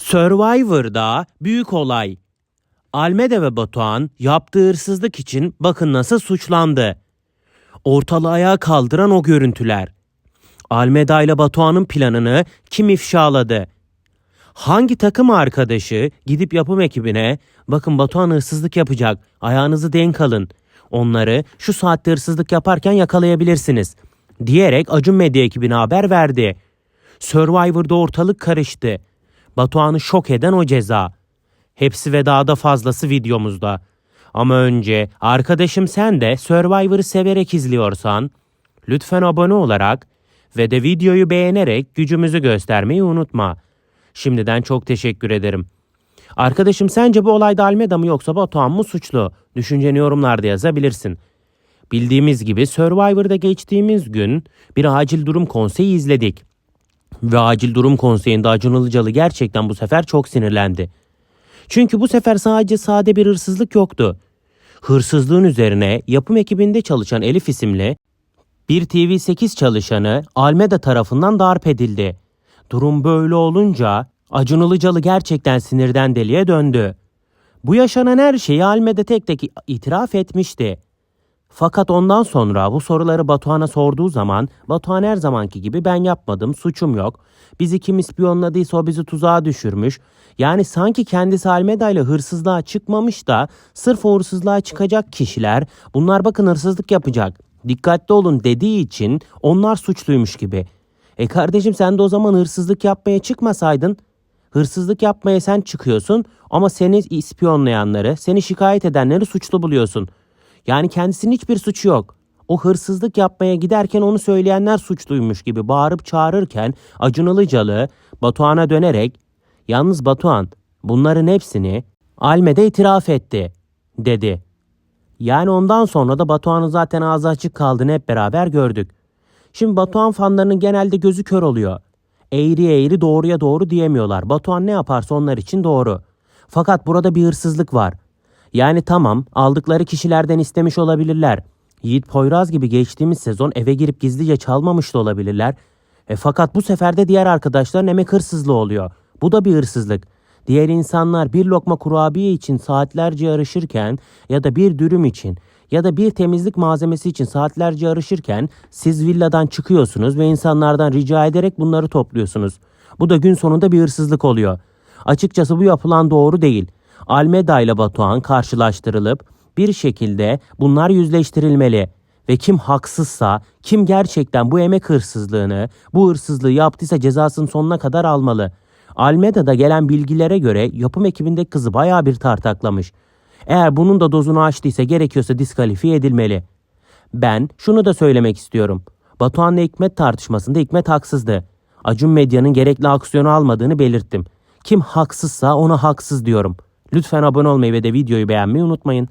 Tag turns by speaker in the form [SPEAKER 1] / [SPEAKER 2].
[SPEAKER 1] Survivor'da büyük olay. Almeda ve Batuhan yaptığı hırsızlık için bakın nasıl suçlandı. Ortalığı ayağa kaldıran o görüntüler. Almeda ile Batuhan'ın planını kim ifşaladı? Hangi takım arkadaşı gidip yapım ekibine bakın Batuhan hırsızlık yapacak ayağınızı denk alın. Onları şu saatte hırsızlık yaparken yakalayabilirsiniz diyerek Acun Medya ekibine haber verdi. Survivor'da ortalık karıştı. Batuhan'ı şok eden o ceza. Hepsi ve daha da fazlası videomuzda. Ama önce arkadaşım sen de Survivor'ı severek izliyorsan lütfen abone olarak ve de videoyu beğenerek gücümüzü göstermeyi unutma. Şimdiden çok teşekkür ederim. Arkadaşım sence bu olayda Almeda mı yoksa Batuhan mı suçlu? Düşünceni yorumlarda yazabilirsin. Bildiğimiz gibi Survivor'da geçtiğimiz gün bir acil durum konseyi izledik. Ve acil durum konseyinde Acun Ilıcalı gerçekten bu sefer çok sinirlendi. Çünkü bu sefer sadece sade bir hırsızlık yoktu. Hırsızlığın üzerine yapım ekibinde çalışan Elif isimli bir TV8 çalışanı Almeda tarafından darp edildi. Durum böyle olunca Acun Ilıcalı gerçekten sinirden deliye döndü. Bu yaşanan her şeyi Almeda tek tek itiraf etmişti. Fakat ondan sonra bu soruları Batuhan'a sorduğu zaman Batuhan her zamanki gibi ben yapmadım, suçum yok. Bizi kim ispiyonladıysa o bizi tuzağa düşürmüş. Yani sanki kendisi Almeda ile hırsızlığa çıkmamış da sırf o hırsızlığa çıkacak kişiler bunlar bakın hırsızlık yapacak. Dikkatli olun dediği için onlar suçluymuş gibi. E kardeşim sen de o zaman hırsızlık yapmaya çıkmasaydın Hırsızlık yapmaya sen çıkıyorsun ama seni ispiyonlayanları, seni şikayet edenleri suçlu buluyorsun. Yani kendisinin hiçbir suçu yok. O hırsızlık yapmaya giderken onu söyleyenler suçluymuş gibi bağırıp çağırırken Acun Ilıcalı Batuhan'a dönerek yalnız Batuhan bunların hepsini Almede itiraf etti dedi. Yani ondan sonra da Batuhan'ın zaten ağzı açık kaldığını hep beraber gördük. Şimdi Batuhan fanlarının genelde gözü kör oluyor. Eğri eğri doğruya doğru diyemiyorlar. Batuhan ne yaparsa onlar için doğru. Fakat burada bir hırsızlık var. Yani tamam aldıkları kişilerden istemiş olabilirler. Yiğit Poyraz gibi geçtiğimiz sezon eve girip gizlice çalmamış da olabilirler. E fakat bu sefer de diğer arkadaşların emek hırsızlığı oluyor. Bu da bir hırsızlık. Diğer insanlar bir lokma kurabiye için saatlerce yarışırken ya da bir dürüm için ya da bir temizlik malzemesi için saatlerce yarışırken siz villadan çıkıyorsunuz ve insanlardan rica ederek bunları topluyorsunuz. Bu da gün sonunda bir hırsızlık oluyor. Açıkçası bu yapılan doğru değil. Almeda ile Batuhan karşılaştırılıp bir şekilde bunlar yüzleştirilmeli ve kim haksızsa, kim gerçekten bu emek hırsızlığını, bu hırsızlığı yaptıysa cezasını sonuna kadar almalı. Almeda'da gelen bilgilere göre yapım ekibindeki kızı bayağı bir tartaklamış. Eğer bunun da dozunu aştıysa gerekiyorsa diskalifiye edilmeli. Ben şunu da söylemek istiyorum. Batuhan'la Hikmet tartışmasında Hikmet haksızdı. Acun Medya'nın gerekli aksiyonu almadığını belirttim. Kim haksızsa ona haksız diyorum. Lütfen abone olmayı ve de videoyu beğenmeyi unutmayın.